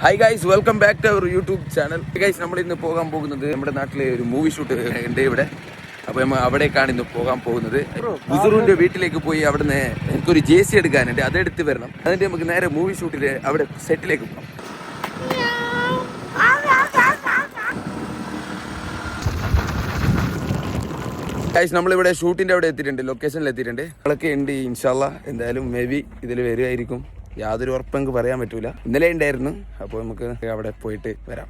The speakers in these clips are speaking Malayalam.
Hi guys welcome back to our YouTube channel guys നമ്മൾ ഇന്ന് പോകാൻ പോകുന്നത് നമ്മുടെ നാട്ടിലെ ഒരു മൂവി ഷൂട്ട് ഉണ്ട് ഇവിടെ. അപ്പോൾ നമ്മൾ അവിടേക്കാണ് ഇന്ന് പോകാൻ പോകുന്നത്. ബുസുറുവിന്റെ വീട്ടിലേക്ക് പോയി അവിടുന്ന് എനിക്കൊരു ജെ സി എടുക്കാനുണ്ട്. അതെടുത്ത് വരണം. അതിന്റെ നമുക്ക് നേരെ മൂവി ഷൂട്ടിൽ അവിടെ സെറ്റിലേക്ക് പോകാം. ഗൈസ് നമ്മളിവിടെ ഷൂട്ടിന്റെ അവിടെ എത്തിയിട്ടുണ്ട്. ലൊക്കേഷനിൽ എത്തിയിട്ടുണ്ട്. അതൊക്കെ ഉണ്ട് ഇൻഷാല്ല എന്തായാലും മേ ബി ഇതിൽ വരുമായിരിക്കും യാതൊരു ഉറപ്പും നമുക്ക് പറയാൻ പറ്റൂല. ഇന്നലെ ഉണ്ടായിരുന്നു. അപ്പോൾ നമുക്ക് അവിടെ പോയിട്ട് വരാം.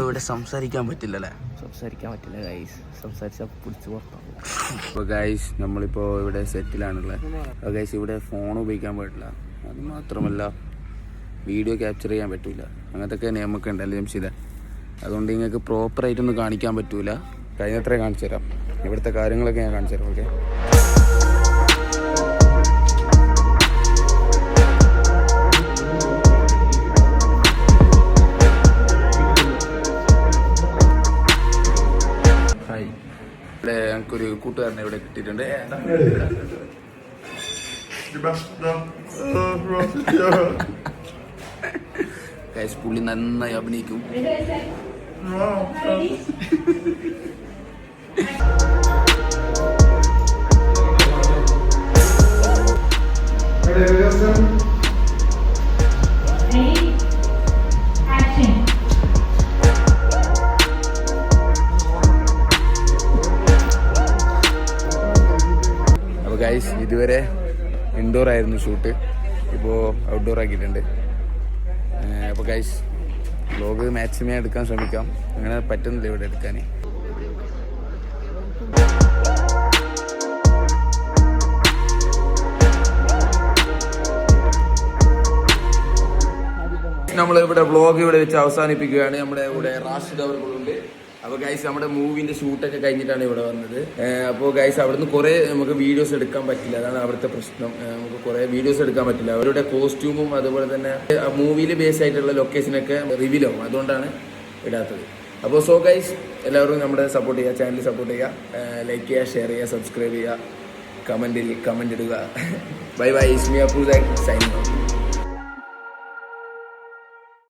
ഇവിടെ സംസാരിക്കാൻ പറ്റില്ലല്ലേ? സംസാരിക്കാൻ പറ്റില്ല ഗൈസ് സംസാരിച്ചാൽ പിടിച്ച് പുറത്താവും. അപ്പോൾ ഗൈസ് നമ്മളിപ്പോൾ ഇവിടെ സെറ്റിലാണുള്ളത് അപ്പോൾ ഗൈസ് ഇവിടെ ഫോൺ ഉപയോഗിക്കാൻ പറ്റില്ല അത് മാത്രമല്ല വീഡിയോ ക്യാപ്ചർ ചെയ്യാൻ പറ്റില്ല അങ്ങനത്തെ നിയമമൊക്കെ ഉണ്ടല്ലേ ജംഷിത അതുകൊണ്ട് നിങ്ങൾക്ക് പ്രോപ്പറായിട്ടൊന്നും കാണിക്കാൻ പറ്റൂല. കഴിഞ്ഞത്രേ കാണിച്ചു തരാം. ഇവിടുത്തെ കാര്യങ്ങളൊക്കെ ഞാൻ കാണിച്ചു തരാം ഓക്കെ ഒരു കൂട്ടുകാരനെ ഇവിടെ കിട്ടിയിട്ടുണ്ട്? Guys, പുള്ളി നന്നായി അഭിനയിക്കും. ഗൈസ് ഇതുവരെ ഇൻഡോർ ആയിരുന്നു ഷൂട്ട് ഇപ്പോൾ ഔട്ട്ഡോർ ആക്കിയിട്ടുണ്ട്. അപ്പോൾ ഗൈസ് വ്ലോഗ് മാക്സിമം എടുക്കാൻ ശ്രമിക്കാം. അങ്ങനെ പറ്റുന്നില്ല ഇവിടെ എടുക്കാൻ നമ്മൾ ഇവിടെ ഇവിടെ വെച്ച് അവസാനിപ്പിക്കുകയാണ്. നമ്മുടെ ഇവിടെ റാഷിദ് അവർക്കുണ്ട് അപ്പോൾ ഗൈസ് നമ്മുടെ മൂവിന്റെ ഷൂട്ടൊക്കെ കഴിഞ്ഞിട്ടാണ് ഇവിടെ വന്നത്. അപ്പോൾ ഗൈസ് അവിടുന്ന് കുറേ നമുക്ക് വീഡിയോസ് എടുക്കാൻ പറ്റില്ല. അതാണ് അവിടുത്തെ പ്രശ്നം. നമുക്ക് കുറേ വീഡിയോസ് എടുക്കാൻ പറ്റില്ല. അവരുടെ കോസ്റ്റ്യൂമും അതുപോലെ തന്നെ മൂവിയിൽ ബേസ് ആയിട്ടുള്ള ലൊക്കേഷനൊക്കെ റിവീൽ ആവും. അതുകൊണ്ടാണ് ഇടാത്തത്. അപ്പോൾ സോ ഗൈസ് എല്ലാവരും നമ്മുടെ സപ്പോർട്ട് ചെയ്യുക ചാനൽ സപ്പോർട്ട് ചെയ്യുക. ലൈക്ക് ചെയ്യുക ഷെയർ ചെയ്യുക സബ്സ്ക്രൈബ് ചെയ്യുക. കമന്റിൽ കമന്റ് ഇടുക. Bye bye ഇസ്മിയ signing